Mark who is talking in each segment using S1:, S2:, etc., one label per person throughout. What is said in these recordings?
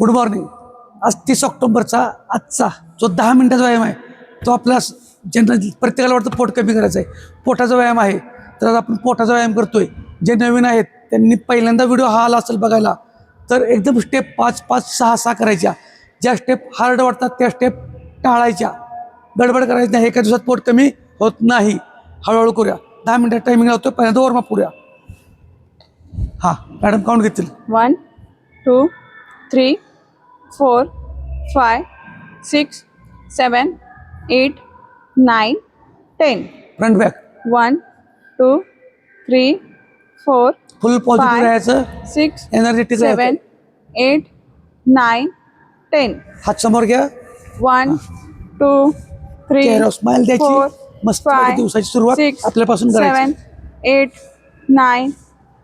S1: Good morning आज तीस ऑक्टोबरचा आजचा जो दहा मिनिटाचा व्यायाम आहे तो आपला जनरल प्रत्येकाला वाटतं पोट कमी करायचं आहे. पोटाचा व्यायाम आहे. तर आज आपण पोटाचा व्यायाम करतोय. जे नवीन आहेत त्यांनी पहिल्यांदा व्हिडिओ हा आला असेल बघायला तर एकदम स्टेप पाच पाच सहा सहा करायच्या. ज्या स्टेप हार्ड वाटतात त्या स्टेप टाळायच्या. गडबड करायची नाही एका दिवसात पोट कमी होत नाही. हळूहळू करूया. दहा मिनिटात टायमिंग लावतो पहिल्यांदा वॉर्मअप करूया. हां मॅडम काउंट घेतील.
S2: One two three four five six seven eight nine ten.
S1: Front back
S2: one two three four
S1: full positive राहायचं.
S2: Six
S1: energetic
S2: seven eight nine ten.
S1: हात समोर घ्या.
S2: वन टू
S1: थ्री स्माइल
S2: द्या
S1: four मस्त दिवसाची सुरुवात
S2: six
S1: आपल्यापासून
S2: सेवन एट नाईन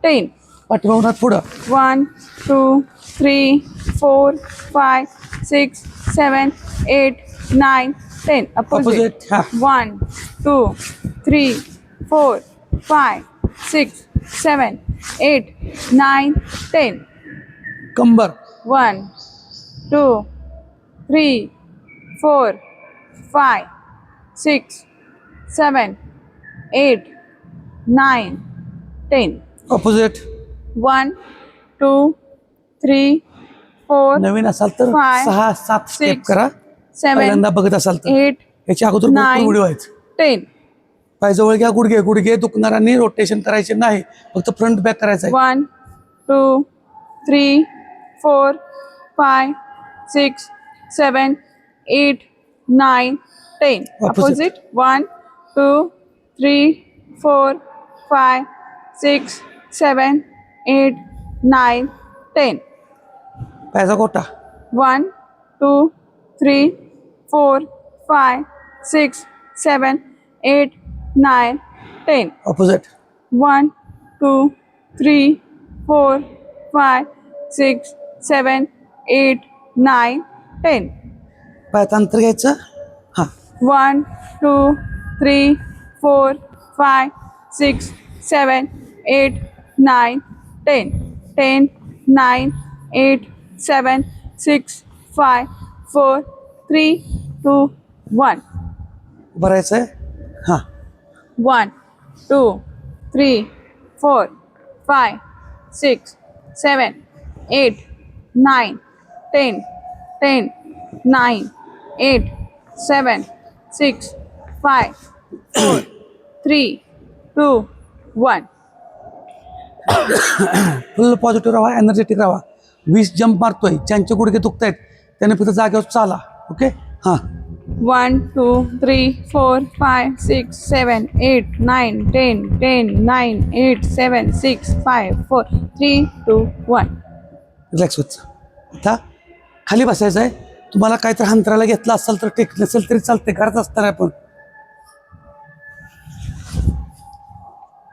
S1: टेन. पाठीमाहून पुढं.
S2: One two three, four, five, six, seven, eight, nine, ten. Opposite.
S1: Opposite. Ha.
S2: One, two, three, four, five, six, seven, eight, nine, ten.
S1: Cumber.
S2: One, two, three, four, five, six, seven, eight, nine, ten.
S1: Opposite.
S2: One, two. Three four
S1: नवीन असाल तर सहा सात step करा. Seven बघत असाल तर.
S2: Eight
S1: याच्या अगोदर आहेत.
S2: टेन.
S1: पाय जवळ घ्या गुडघे गुडघे दुखणार रोटेशन करायचे नाही. फक्त फ्रंट बॅक करायचं आहे.
S2: One two three four five six seven eight nine
S1: ten
S2: opposite one two three four five six seven eight nine ten.
S1: पैसा Kota.
S2: One two three four five six seven eight nine ten.
S1: Opposite
S2: one two three four five six seven eight
S1: nine ten. पैसा हाँ.
S2: One two three four five six seven eight nine ten. Ten. nine eight seven six five four three two one.
S1: उभं राहायचंय? हां.
S2: One two three four five six seven eight nine ten ten nine eight seven six five four three two one.
S1: Full positive राहा energetic राहा. वीस jump मारतोय ज्यांचे गुडघे दुखतायत त्याने फक्त जागेवर चाला ओके हां.
S2: One, two, three, four, five, six, seven, eight, nine, ten, ten, nine, eight, seven, six, five, four, three, two, one.
S1: Relax व्हायचं आता खाली बसायचं आहे. तुम्हाला काहीतरी अंतराला घेतला असेल तर टेक नसेल तरी चालते घरात असताना आपण.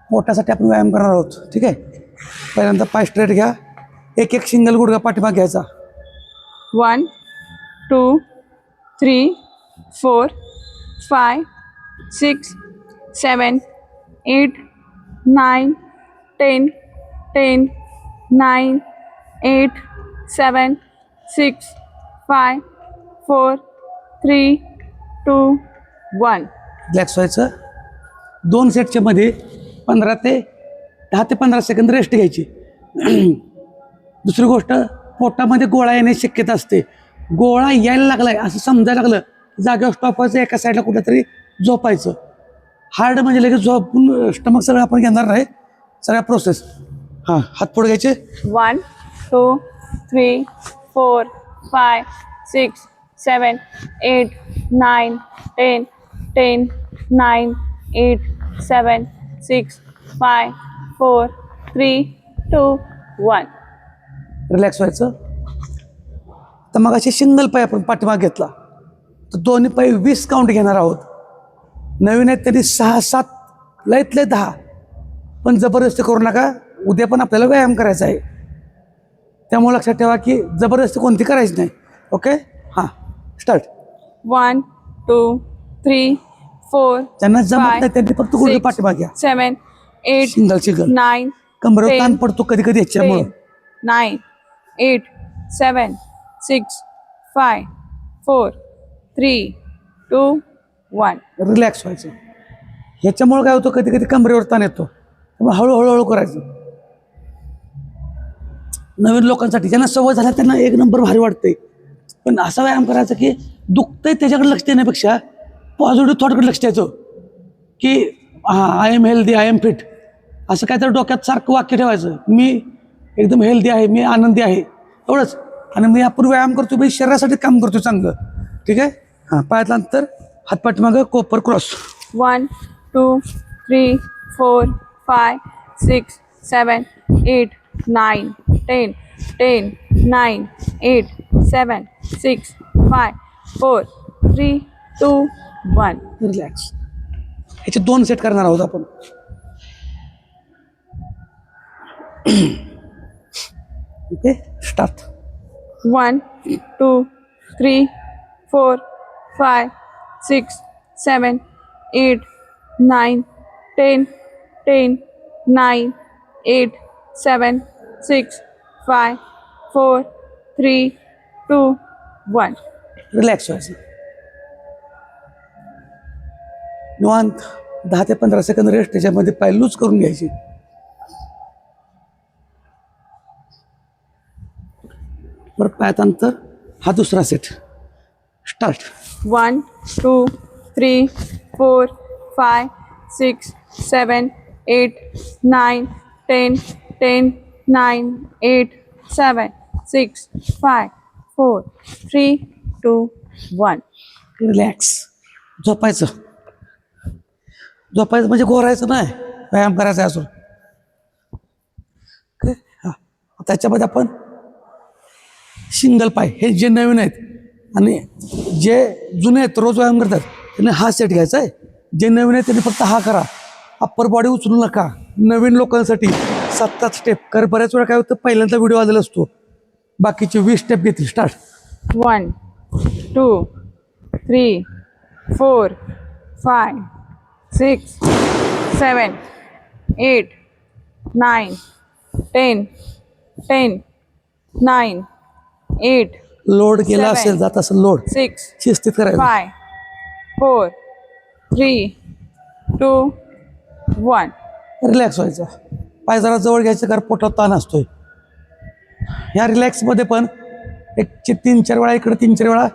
S1: पोटासाठी आपण व्यायाम करणार आहोत ठीक आहे? पहिल्यांदा पाय स्ट्रेट घ्या. एक एक सिंगल गुडघा पाठीमाग घ्यायचा.
S2: One two three four five six seven eight nine ten ten nine eight seven six five four three two one
S1: relax व्हायचं दोन सेटच्यामध्ये पंधरा ते दहा ते पंधरा सेकंद रेस्ट घ्यायची. दुसरी गोष्ट पोटामध्ये गोळा येण्याची शक्यता असते. गोळा यायला लागलाय असं समजायला लागलं जागेवर स्टॉप व्हायचं एका साईडला कुठेतरी झोपायचं. हार्ड म्हणजे लगेच झोपून स्टमक सगळं आपण घेणार नाही सगळ्या प्रोसेस हां हात पुढे घ्यायचे.
S2: One two three four five six seven eight nine ten ten nine eight seven six five four, three, two, one.
S1: Relax व्हायचं. तर मग असे सिंगल पाय आपण पाठीमाग घेतला. तर दोन्ही पाय वीस काउंट घेणार आहोत. नवीन आहेत त्यांनी सहा सात लयत लय दहा. पण जबरदस्ती करू नका. उद्या पण आपल्याला व्यायाम करायचा आहे. त्यामुळे लक्षात ठेवा की जबरदस्ती कोणती करायची नाही. ओके हां. Start
S2: One, two, three, four,
S1: ज्यांना जमत नाही त्यांनी फक्त गुडघे
S2: six,
S1: पाठीमाग घ्या.
S2: seven, eight,
S1: single single.
S2: nine,
S1: कंबरवर ताण पडतो कधी कधी याच्यामुळं.
S2: nine, eight, seven, six five four three two one.
S1: Relax व्हायचं. ह्याच्यामुळं काय होतं कधी कधी कमरेवर ताण येतो. त्यामुळे हळूहळू हळू करायचं. नवीन लोकांसाठी ज्यांना सवय झाल्या त्यांना एक नंबर भारी वाटतंय. पण असा व्यायाम करायचा की दुखतंय त्याच्याकडे लक्ष देण्यापेक्षा पॉझिटिव्ह थॉटकडे लक्ष द्यायचं. की हां I am healthy I am fit असं काहीतरी डोक्यात सारखं वाक्य ठेवायचं मी एकदम हेल्दी आहे मी आनंदी आहे एवढंच. आणि मी आपण व्यायाम करतो मी शरीरासाठी काम करतो चांगलं. ठीक आहे? हां पायातलं अंतर हातपाठीमागं कोपर cross
S2: one two three four five six seven eight nine ten ten nine eight seven six five four three two one
S1: relax ह्याचे दोन सेट करणार आहोत आपण. इथे start
S2: one two three four five six seven eight nine ten ten nine eight seven six five four three two one
S1: relax व्हायचं निवांत दहा ते पंधरा सेकंद रेस्ट त्याच्यामध्ये पाय लूज करून घ्यायची. पर पायात अंतर. हा दुसरा set start
S2: one two three four five six seven eight nine ten ten nine eight seven six five four three two one
S1: relax झोपायचं. झोपायचं म्हणजे घोरायचं नाही. व्यायाम करायचा असून त्याच्यामध्ये आपण सिंगल पाय हे जे नवीन आहेत आणि जे जुने आहेत रोज व्यायाम करतात त्यांनी हा सेट घ्यायचा आहे. जे नवीन आहेत त्यांनी फक्त हा करा. अप्पर बॉडी उचलू नका. नवीन लोकांसाठी सात सात स्टेप कारण बऱ्याच वेळा काय होतं पहिल्यांदा व्हिडिओ आलेला असतो. बाकीचे वीस स्टेप घेतील. Start
S2: one two three four five six seven eight nine ten ten nine eight,
S1: load केला
S2: Seven.
S1: असेल जात असेल लोड.
S2: six,
S1: शिस्तीत करायचं
S2: five, four, three, two, one.
S1: Relax व्हायचं. पाय जरा जवळ घ्यायचं कारण पोटात ताण असतोय. ह्या रिलॅक्समध्ये पण एक चे- तीन चार वेळा इकडे तीन चार वेळा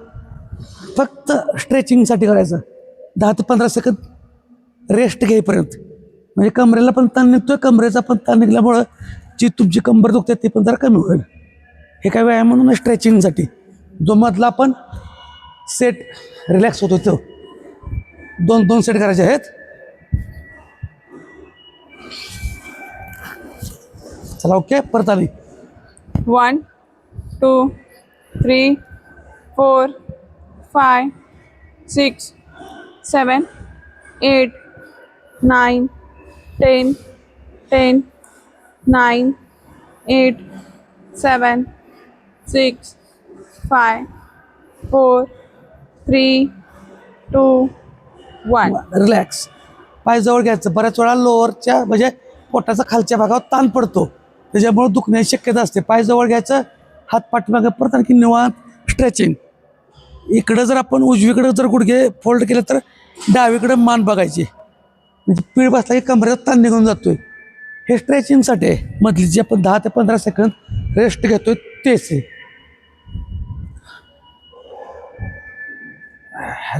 S1: फक्त स्ट्रेचिंगसाठी करायचं. दहा ते पंधरा सेकंद रेस्ट घेईपर्यंत. म्हणजे कमरेला पण ताण निघतोय कमरेचा पण ताण निघल्यामुळं जी तुमची कंबर दुखते ती पण जरा कमी होईल. हे काय व्यायाम म्हणून स्ट्रेचिंगसाठी जो मधला पण सेट रिलॅक्स होतो तो दोन दोन सेट करायचे आहेत. चला ओके परत आली
S2: one two three four five six seven eight nine ten ten nine eight seven six, five, four, three, two, one.
S1: Relax पाय जवळ घ्यायचं. बऱ्याच वेळा लोअरच्या म्हणजे पोटाचा खालच्या भागावर ताण पडतो. त्याच्यामुळे दुखण्याची शक्यता असते. पाय जवळ घ्यायचं. हात पाठीमागे परत आणखी निवांत स्ट्रेचिंग इकडं जर आपण उजवीकडं जर गुडघे फोल्ड केले तर डावीकडं मान बघायची. म्हणजे पीळ बसला की कमरेचा ताण निघून जातोय. हे स्ट्रेचिंगसाठी आहे मधली जी आपण दहा ते पंधरा सेकंद रेस्ट घेतोय तेच आहे.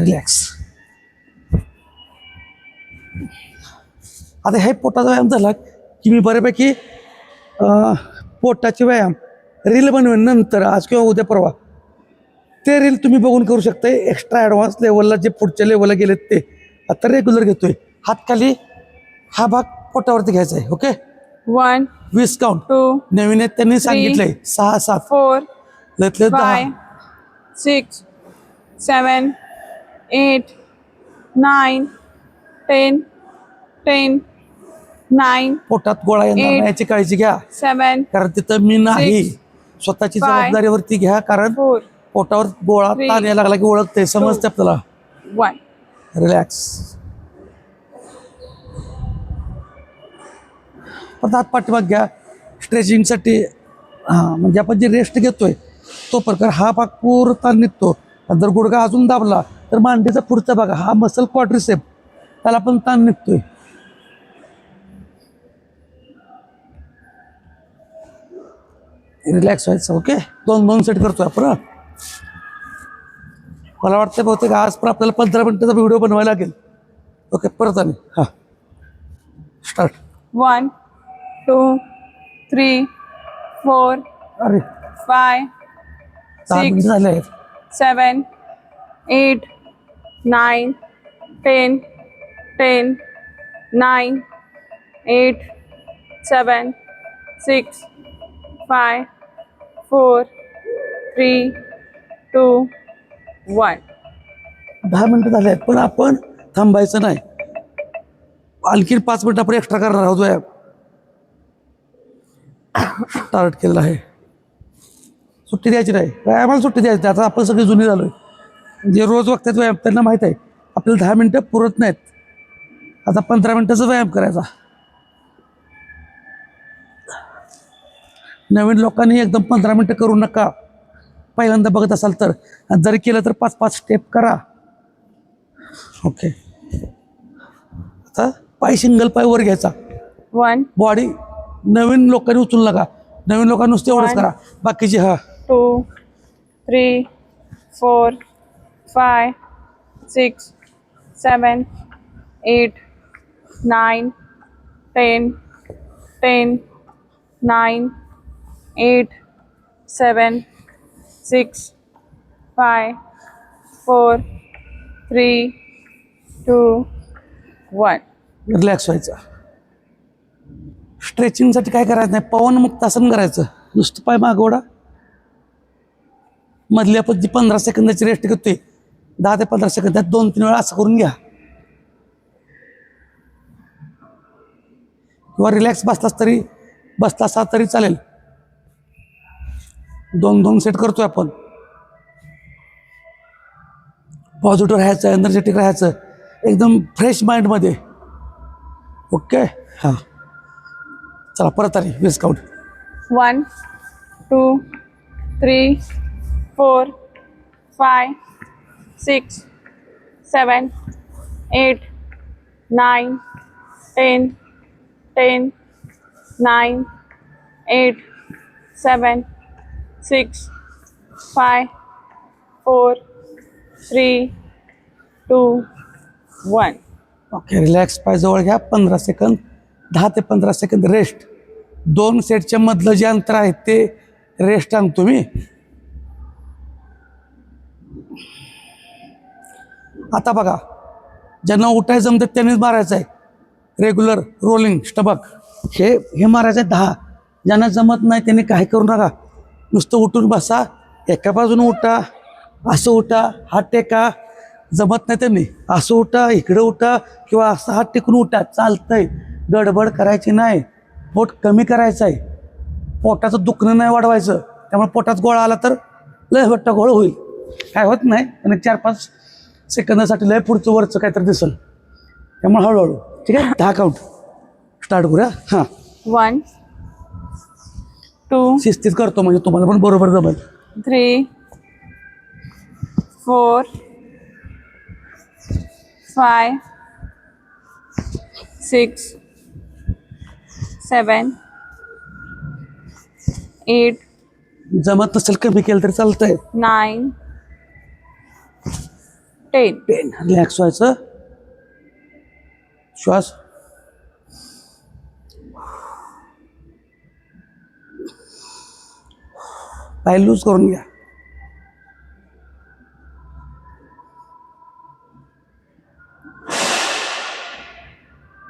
S1: रिलॅक्स आता हे पोटाचा व्यायाम झाला की मी बऱ्यापैकी पोटाचे व्यायाम रील बनवेन नंतर आज किंवा उद्या परवा. ते रील तुम्ही बघून करू शकता एक्स्ट्रा ॲडव्हान्स लेवलला जे पुढच्या लेवलला गेलेत ते. आता रेग्युलर घेतोय. हात खाली हा भाग पोटावरती घ्यायचा आहे ओके
S2: One,
S1: वीस काउंट
S2: two,
S1: नवीन आहेत त्यांनी सांगितलंय. सहा सात. त्यातले दहा.
S2: five, six, eight, nine, ten, ten, nine,
S1: पोटात गोळा येणार
S2: Eight.
S1: याची काळजी घ्या
S2: seven,
S1: कारण तिथं मी नाही. स्वतःची
S2: Five.
S1: जबाबदारीवरती घ्या कारण पोटावर गोळा
S2: Three.
S1: ताण यायला लागला की ओळखते समजते आपल्याला
S2: one.
S1: रिलॅक्स परत हात पाठीमाग घ्या स्ट्रेचिंगसाठी हां म्हणजे आपण जे रेस्ट घेतोय तो प्रकार हा भाग पूर्ण ताण निघतो आणि जर गुडघा अजून दाबला तर मांडीचा पुढचा भाग हा मसल क्वाड्रिसेप त्याला पण ताण निघतोय. रिलॅक्स व्हायचं ओके दोन दोन सेट करतोय आपण. मला वाटतं बहुतेक आज पण आपल्याला पंधरा मिनिटाचा व्हिडिओ बनवायला लागेल. ओके परत आणि हां. Start
S2: one, two, three, four,
S1: अरे. मिनिटं झाले आहेत.
S2: seven, eight, nine, ten, ten, nine, eight, seven, six, five, four, three, two, one.
S1: दहा मिनिटं झाले आहेत पण आपण थांबायचं नाही. आणखी पाच मिनिटं आपण एक्स्ट्रा करणार आहोत व्यायाम. स्टार्ट केलेला आहे. सुट्टी द्यायची नाही. व्यायामाला सुट्टी द्यायची नाही. आता आपण सगळी जुनी झालो आहे जे रोज बघतात व्यायाम त्यांना माहीत आहे. आपल्याला दहा मिनटं पुरत नाहीत. आता पंधरा मिनटाचा व्यायाम करायचा. नवीन लोकांनी एकदम पंधरा मिनटं करू नका. पहिल्यांदा बघत असाल तर. जरी केलं तर पाच पाच स्टेप करा. ओके आता पाय सिंगल पाय वर घ्यायचा.
S2: One,
S1: बॉडी नवीन लोकांनी उचलू नका. नवीन लोकांनी नुसते एवढंच करा. बाकीचे हा.
S2: Two, three, four, five, six, seven, eight, nine, ten, ten, nine, eight, seven, six, five, four, three, two, one.
S1: Relax व्हायचा. स्ट्रेचिंगसाठी काय करायचं नाही पवनमुक्त आसन करायचं. नुसतं पाय मागवडा मधल्या पण जी पंधरा सेकंदाची रेस्ट घेतोय. दहा ते पंधरा सेकंद त्यात दोन तीन वेळा असं करून घ्या. किंवा रिलॅक्स बसलास तरी बसला असा तरी चालेल. दोन दोन सेट करतोय आपण. पॉझिटिव्ह राहायचं एनर्जेटिक राहायचं एकदम फ्रेश माइंडमध्ये ओके हां. चला परत आली वीस count
S2: One, two, three, four, five, six seven eight nine ten ten nine eight seven six five four three two one.
S1: Okay relax पाहिजे जवळ घ्या. पंधरा सेकंद दहा ते पंधरा सेकंद रेस्ट दोन सेटच्या मधलं जे अंतर आहे ते रेस्ट आण तुम्ही आता बघा ज्यांना उठायचं जमतं त्यांनीच मारायचं आहे. रेग्युलर रोलिंग स्टबक हे हे मारायचं आहे दहा. ज्यांना जमत नाही त्यांनी काय करू नका. नुसतं उठून बसा एका बाजूने उठा असं उठा हात टेका. जमत नाही त्यांनी असं उठा इकडे उठा किंवा असं हात टेकून उठा. चालतंय गडबड करायची नाही. पोट कमी करायचं आहे. पोटाचं दुखणं नाही वाढवायचं. त्यामुळे पोटात गोळा आला तर लय मोठा गोळ होईल. काय होत नाही आणि चार पाच सेकंदासाठी लय पुढचं वरचं काहीतरी दिसल. त्यामुळे हळूहळू. ठीक आहे? दहा काउंट स्टार्ट करूया? हां.
S2: One, two,
S1: शिस्तीत करतो म्हणजे तुम्हाला पण बरोबर जमेल.
S2: three, four, five, six, seven, eight,
S1: जमत नसेल कमी केलं तरी चालतंय.
S2: nine, ten.
S1: पेन रिलॅक्स व्हायचं. श्वास. पाय लूज करून घ्या.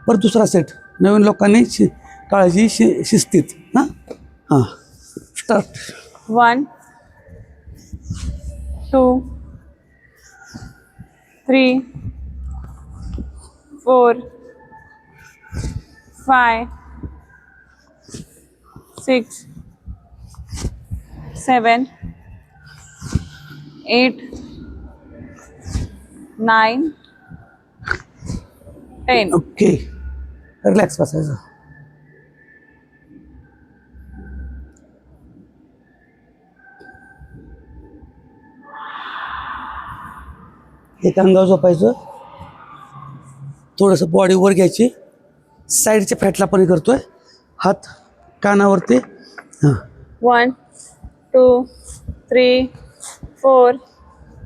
S1: परत दुसरा सेट नवीन लोकांनी शि काळजी शि शिस्तीत. हां? हां. Start
S2: One, two, three, four, five, six, seven, eight, nine, ten.
S1: Okay. Relax, massage. हे अंगावर झोपायचं थोडंसं बॉडी वर घ्यायची. साईडच्या फॅटला पण करतोय. हात कानावरती. हा.
S2: One two three four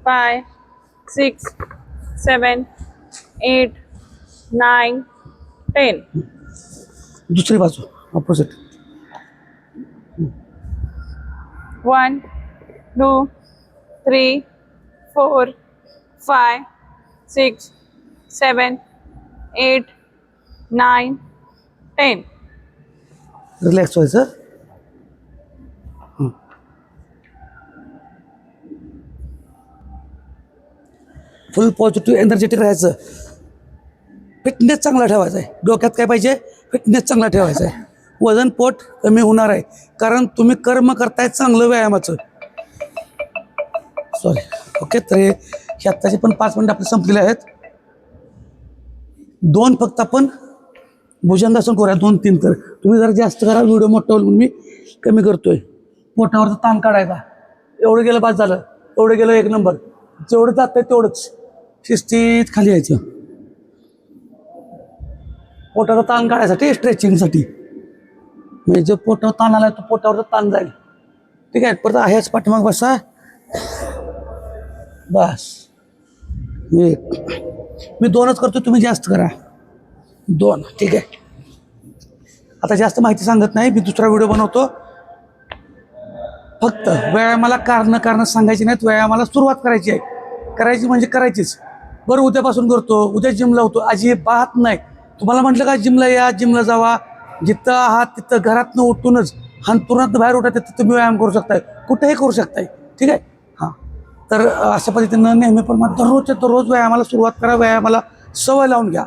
S2: five six seven eight nine ten
S1: दुसरी बाजू. Opposite
S2: one two three four five six seven eight nine ten.
S1: Relax व्हायचं? फुल पॉझिटिव्ह एनर्जेटिक राहायचं. फिटनेस चांगला ठेवायचा आहे. डोक्यात काय पाहिजे? फिटनेस चांगला ठेवायचा आहे. वजन पोट कमी होणार आहे. कारण तुम्ही कर्म करताय चांगलं व्यायामाचं. सॉरी ओके तर हे हे आत्ताचे पण पाच मिनिट आपले संपलेले आहेत. दोन फक्त आपण भुजंगासन करूया दोन तीन तर. तुम्ही जरा जास्त करा व्हिडिओ मोठा होईल म्हणून मी कमी करतोय. पोटावरचा ताण काढायचा. एवढं गेलं बाद झालं. एवढं गेलं एक नंबर. जेवढं जात आहे तेवढंच. शिस्तीत खाली यायचं. पोटाचा ताण काढायसाठी स्ट्रेचिंगसाठी म्हणजे जो पोटावर ताण आला तो पोटावरचा ताण जाईल. ठीक आहे परत आहेच पाठीमाग बसा. बस. एक. मी दोनच करतो तुम्ही जास्त करा. दोन ठीक आहे. आता जास्त माहिती सांगत नाही मी दुसरा व्हिडिओ बनवतो. फक्त व्यायामाला कारणं कारणं सांगायची नाहीत व्यायामाला सुरुवात करायची आहे. करायची म्हणजे करायचीच. बरं उद्यापासून करतो उद्या जिमला होतो. अजिबात नाही. तुम्हाला म्हटलं का जिमला या जिमला जावा. जिथं आहात तिथं घरातनं उठूनच हंतुरात बाहेर उठा तिथं तुम्ही व्यायाम करू शकताय. कुठेही करू शकताय. ठीक आहे? तर अशा पद्धतीनं नेहमी पण मग दररोजच्या दररोज व्यायामाला सुरुवात करा व्यायामाला सवय लावून घ्या.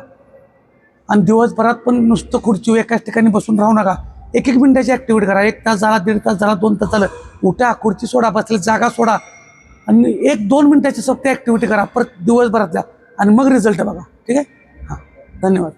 S1: आणि दिवसभरात पण नुसतं खुर्ची एकाच ठिकाणी बसून राहू नका. एक एक मिनिटाची ॲक्टिव्हिटी करा. एक तास झाला दीड तास झाला दोन तास झालं. उठा खुर्ची सोडा बसले जागा सोडा. आणि एक दोन मिनिटाची फक्त ॲक्टिव्हिटी करा परत दिवसभरातल्या. आणि मग रिझल्ट बघा. ठीक आहे? हां. धन्यवाद.